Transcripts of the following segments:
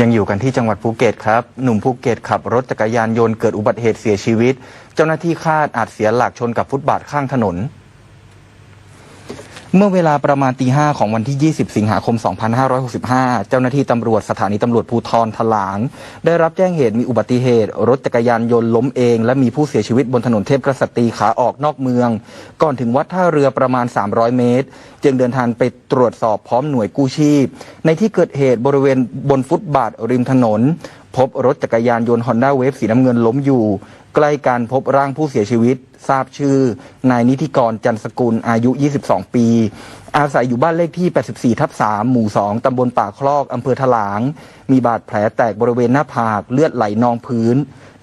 ยังอยู่กันที่จังหวัดภูเก็ตครับ หนุ่มภูเก็ตขับรถจักรยานยนต์เกิดอุบัติเหตุเสียชีวิต เจ้าหน้าที่คาดอาจเสียหลักชนกับฟุตบาทข้างถนน เมื่อเวลาประมาณตีห้าของวันที่ 20 สิงหาคม 2565 เจ้าหน้าที่ตำรวจสถานีตำรวจภูทรถลาง ได้รับแจ้งเหตุมีอุบัติเหตุ รถจักรยานยนต์ล้มเอง และมีผู้เสียชีวิตบนถนนเทพกษัตรีขาออกนอกเมือง ก่อนถึงวัดท่าเรือประมาณ 300 เมตร จึงเดินทางไปตรวจสอบพร้อมหน่วยกู้ชีพ ในที่เกิดเหตุบริเวณบนฟุตบาทริมถนน พบรถจักรยานยนต์ฮอนด้าเวฟสีน้ำเงินล้มอยู่ ใกล้กันพบร่างผู้เสียชีวิต ทราบชื่อ นายนิติกรจันสกุลอายุ 22 ปี อาศัยอยู่บ้านเลขที่ 84 ทับ 3 หมู่ 2 ตำบลป่าคลอก อำเภอถลาง มีบาดแผลแตกบริเวณหน้าผาก เลือดไหลนองพื้น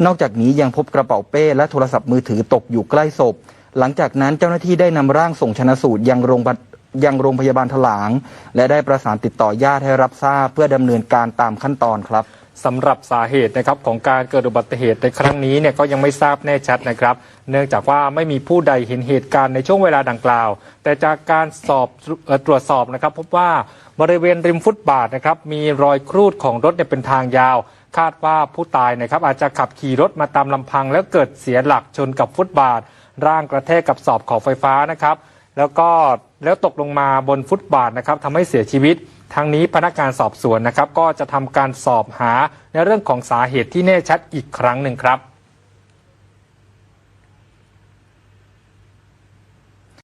นอกจากนี้ยังพบกระเป๋าเป้ และโทรศัพท์มือถือตกอยู่ใกล้ศพ หลังจากนั้นเจ้าหน้าที่ได้นำร่างส่งชนะสูตรยังโรงพยาบาลยังโรงพยาบาลถลาง และได้ประสานติดต่อญาติให้รับทราบเพื่อดำเนินการตามขั้นตอนครับ สำหรับสาเหตุนะครับของการเกิดอุบัติเหตุในครั้งนี้เนี่ยก็ยังไม่ทราบแน่ชัดนะครับ เนื่องจากว่าไม่มีผู้ใดเห็นเหตุการณ์ในช่วงเวลาดังกล่าว แต่จากการสอบตรวจสอบนะครับ พบว่าบริเวณริมฟุตบาทนะครับมีรอยครูดของรถเนี่ยเป็นทางยาว คาดว่าผู้ตายนะครับอาจจะขับขี่รถมาตามลำพัง แล้วเกิดเสียหลักชนกับฟุตบาท ร่างกระแทกกับสอบของไฟฟ้านะครับ แล้วก็แล้วตกลงมาบนฟุตบาทนะครับทำให้เสียชีวิต ทั้งนี้พนักงานสอบสวนนะครับ ก็จะทำการสอบหาในเรื่องของสาเหตุที่แน่ชัดอีกครั้งหนึ่งครับ